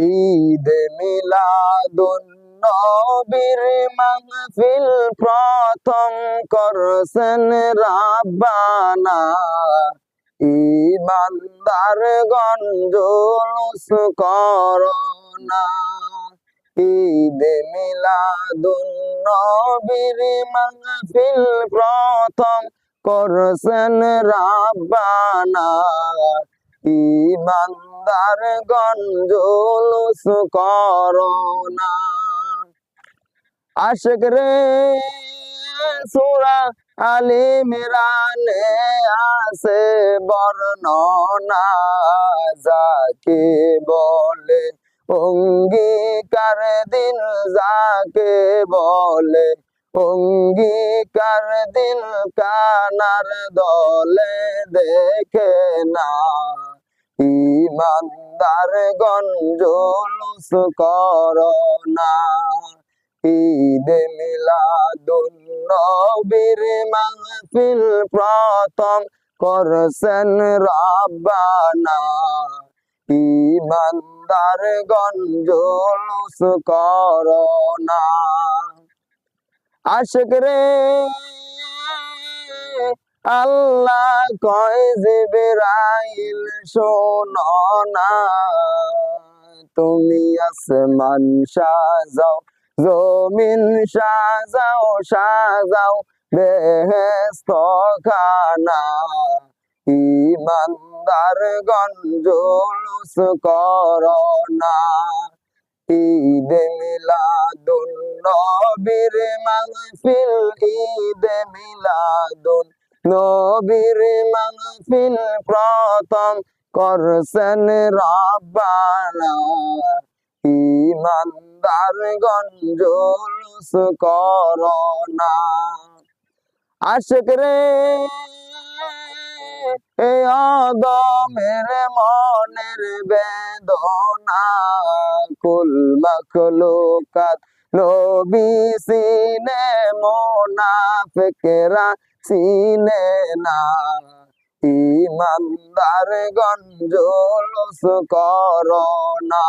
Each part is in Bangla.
ঈদ মিলাদুন নবীর মাহফিল প্রথম করছেন রাব্বানা। ইমানদার গঞ্জুলুস করোনা। ঈদ মিলাদুন নবীর মাহফিল প্রথম করছেন রাব্বানা। ইমানদার গঞ্জুলুস করোনা আশেক রে, সুরা আলি মিরানে আছে বর্ণনা। যাকে বলে অঙ্গীকার দিন, যাকে বলে অঙ্গীকার দিন, কানার দলে দেখে না। ইমানদার গঞ্জলুস করোনা ঈদ মিলাদুন নবীর মাহফিল প্রথম করছেন রাব্বানা। ইমানদার গঞ্জলুস করোনা আশিক রে আল্লাহ কয় জিবরাইল শোনো না। তুমি আসমান সাজাও, জমিন সাজাও সাজাও বেহেস্ত খানা ইমানদার গঞ্জলুস করোনা ঈদ মিলাদুন নবীর মাহফিল, ঈদ মিলাদুন নবীর মাহফিল প্রথম করছেন রাব্বানা। গঞ্জলুস করোনা। আশেক রে, এ অদমের মনের বেদনা। কুল মখলুকাত নবী সিনে মোনাফিকরা সিনে না। ইমানদার গঞ্জলুস করোনা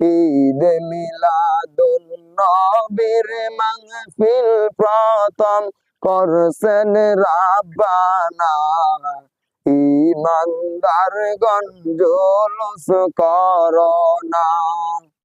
ঈদ মিলাদুন নবীর মাহফিল প্রথম করছেন রাব্বানা। ইমানদার গঞ্জলুস করোনা